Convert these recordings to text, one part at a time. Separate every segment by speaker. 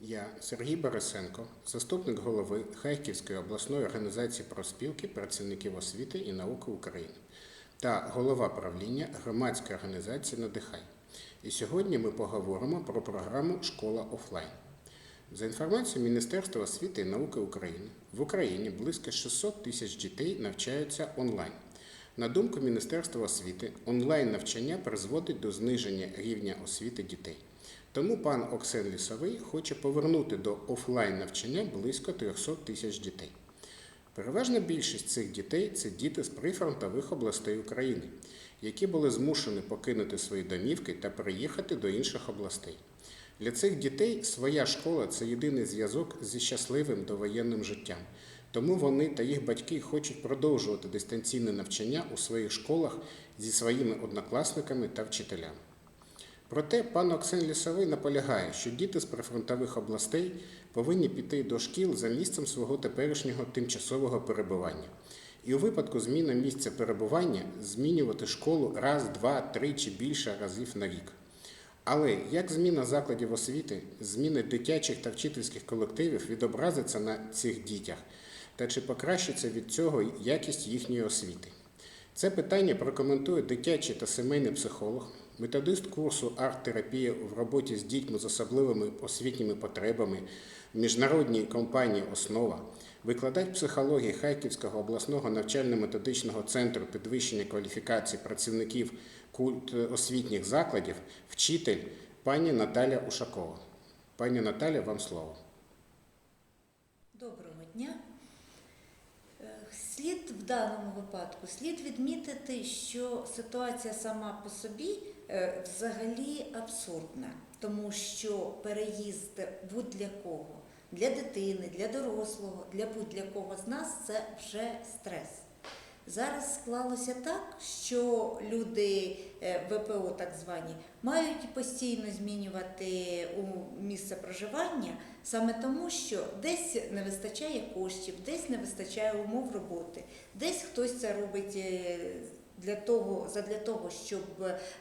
Speaker 1: Я, Сергій Борисенко, заступник голови Харківської обласної організації профспілки працівників освіти і науки України та голова правління громадської організації Надихай. І сьогодні ми поговоримо про програму Школа офлайн. За інформацією Міністерства освіти і науки України, в Україні близько 600 тисяч дітей навчаються онлайн. На думку Міністерства освіти, онлайн навчання призводить до зниження рівня освіти дітей. Тому пан Оксен Лісовий хоче повернути до офлайн навчання близько 300 тисяч дітей. Переважна більшість цих дітей це діти з прифронтових областей України, які були змушені покинути свої домівки та переїхати до інших областей. Для цих дітей своя школа це єдиний зв'язок зі щасливим довоєнним життям. Тому вони та їх батьки хочуть продовжувати дистанційне навчання у своїх школах зі своїми однокласниками та вчителями. Проте пан Оксен Лісовий наполягає, що діти з прифронтових областей повинні піти до шкіл за місцем свого теперішнього тимчасового перебування. І у випадку зміни місця перебування змінювати школу раз, два, три чи більше разів на рік. Але як зміна закладів освіти, зміни дитячих та вчительських колективів відобразиться на цих дітях, та чи покращиться від цього якість їхньої освіти? Це питання прокоментує дитячий та сімейний психолог, методист курсу арт-терапія в роботі з дітьми з особливими освітніми потребами в міжнародній компанії Основа, викладач психології Харківського обласного навчально-методичного центру підвищення кваліфікації працівників культ освітніх закладів, вчитель пані Наталя Ушакова. Пані Наталя, вам слово.
Speaker 2: Доброго дня. Слід в даному випадку слід відмітити, що ситуація сама по собі е, взагалі абсурдна, тому що переїзд будь-для кого, для дитини, для дорослого, для будь-для з нас це вже стрес. Зараз склалося так, що люди е, ВПО, так звані, мають постійно змінювати у місце проживання саме тому, що десь не вистачає коштів, десь не вистачає умов роботи, десь хтось це робить е, для того, задля того, щоб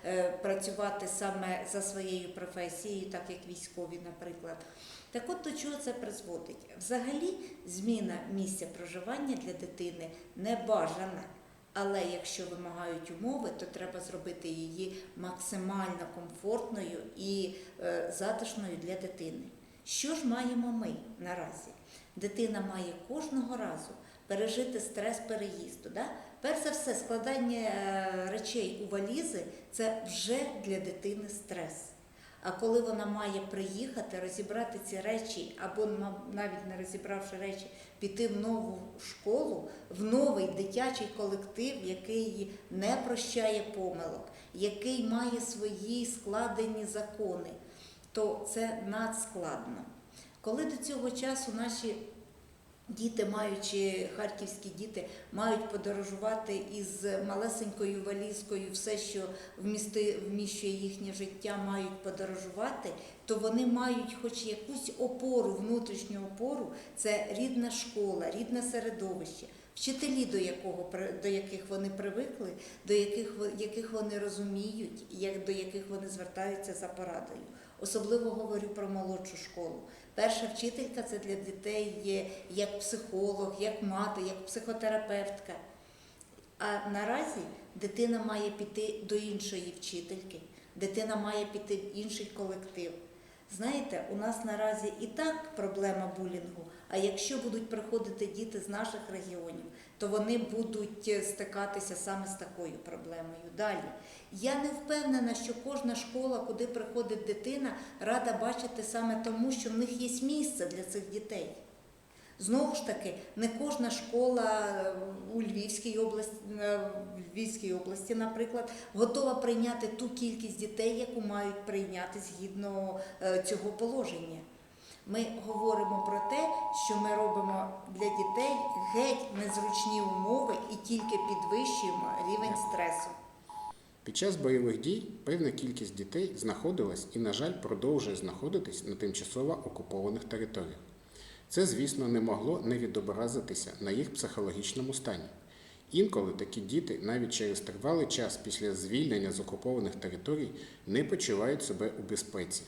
Speaker 2: е, працювати саме за своєю професією, так як військові, наприклад. Так от до чого це призводить? Взагалі, зміна місця проживання для дитини не бажана. Але якщо вимагають умови, то треба зробити її максимально комфортною і е, затишною для дитини. Що ж маємо ми наразі? Дитина має кожного разу пережити стрес переїзду. Да? Перш за все, складання е, речей у валізи це вже для дитини стрес. А коли вона має приїхати, розібрати ці речі, або навіть не розібравши речі, піти в нову школу, в новий дитячий колектив, який не прощає помилок, який має свої складені закони, то це надскладно. Коли до цього часу наші Діти, маючи харківські діти, мають подорожувати із малесенькою валізкою, все, що вмісти, вміщує їхнє життя, мають подорожувати, то вони мають хоч якусь опору, внутрішню опору, це рідна школа, рідне середовище, вчителі, до, якого, до яких вони привикли, до яких, яких вони розуміють, як, до яких вони звертаються за порадою. Особливо говорю про молодшу школу. Перша вчителька це для дітей є як психолог, як мати, як психотерапевтка. А наразі дитина має піти до іншої вчительки, дитина має піти в інший колектив. Знаєте, у нас наразі і так проблема булінгу, а якщо будуть приходити діти з наших регіонів, то вони будуть е, стикатися саме з такою проблемою. Далі. Я не впевнена, що кожна школа, куди приходить дитина, рада бачити саме тому, що в них є місце для цих дітей. Знову ж таки, не кожна школа е, у Львівській області, е, в Львівській області, наприклад, готова прийняти ту кількість дітей, яку мають прийняти згідно е, цього положення. Ми говоримо про те, що ми робимо для дітей геть незручні умови і тільки підвищуємо рівень стресу.
Speaker 1: Під час бойових дій певна кількість дітей знаходилась і, на жаль, продовжує знаходитись на тимчасово окупованих територіях. Це, звісно, не могло не відобразитися на їх психологічному стані. Інколи такі діти навіть через тривалий час після звільнення з окупованих територій не почувають себе у безпеці,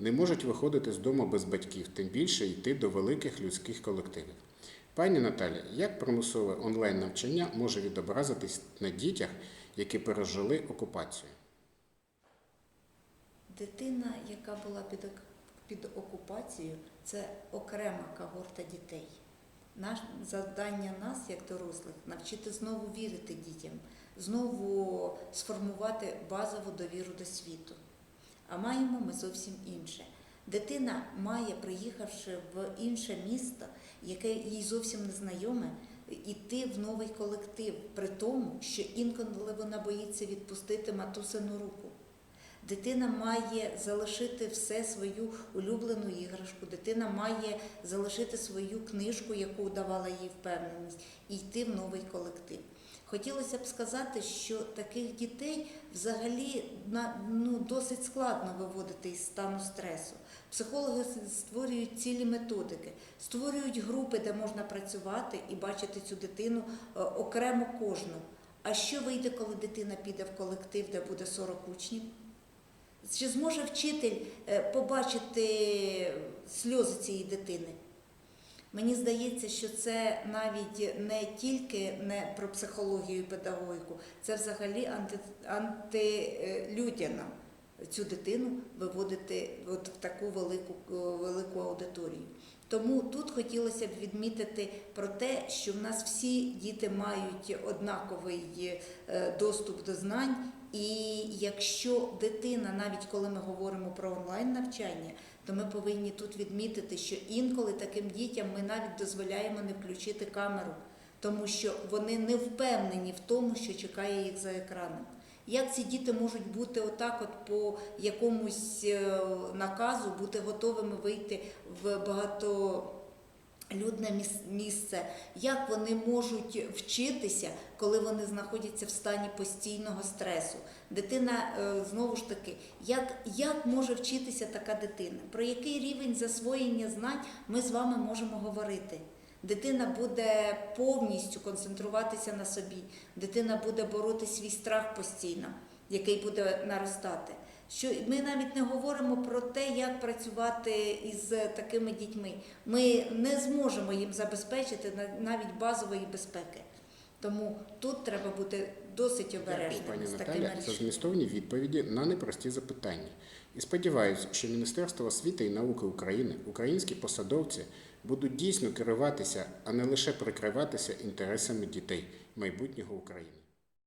Speaker 1: не можуть виходити з дому без батьків, тим більше йти до великих людських колективів. Пані Наталя, як примусове онлайн навчання може відобразитись на дітях, які пережили окупацію?
Speaker 2: Дитина, яка була під, під окупацією, це окрема когорта дітей. Наш завдання нас, як дорослих, навчити знову вірити дітям, знову сформувати базову довіру до світу. А маємо ми зовсім інше. Дитина має, приїхавши в інше місто, яке їй зовсім не знайоме, іти в новий колектив, при тому, що інколи вона боїться відпустити матусину руку. Дитина має залишити все свою улюблену іграшку, дитина має залишити свою книжку, яку давала їй впевненість, і йти в новий колектив. Хотілося б сказати, що таких дітей взагалі ну, досить складно виводити із стану стресу. Психологи створюють цілі методики, створюють групи, де можна працювати і бачити цю дитину е, окремо кожну. А що вийде, коли дитина піде в колектив, де буде 40 учнів? Чи зможе вчитель е, побачити сльози цієї дитини? Мені здається, що це навіть не тільки не про психологію і педагогіку, це взагалі анти, антилюдяна цю дитину виводити от в таку велику, велику аудиторію. Тому тут хотілося б відмітити про те, що в нас всі діти мають однаковий е, доступ до знань, і якщо дитина, навіть коли ми говоримо про онлайн навчання, то ми повинні тут відмітити, що інколи таким дітям ми навіть дозволяємо не включити камеру, тому що вони не впевнені в тому, що чекає їх за екраном. Як ці діти можуть бути отак, от по якомусь е, наказу, бути готовими вийти в багатолюдне міс- місце? Як вони можуть вчитися, коли вони знаходяться в стані постійного стресу? Дитина е, знову ж таки, як, як може вчитися така дитина? Про який рівень засвоєння знань ми з вами можемо говорити? Дитина буде повністю концентруватися на собі. Дитина буде бороти свій страх постійно, який буде наростати. Що ми навіть не говоримо про те, як працювати із такими дітьми. Ми не зможемо їм забезпечити навіть базової безпеки. Тому тут треба бути досить
Speaker 1: Дякую,
Speaker 2: обережним
Speaker 1: пані Наталя, за змістовні відповіді на непрості запитання. І сподіваюся, що Міністерство освіти і науки України, українські посадовці будуть дійсно керуватися, а не лише прикриватися інтересами дітей майбутнього України.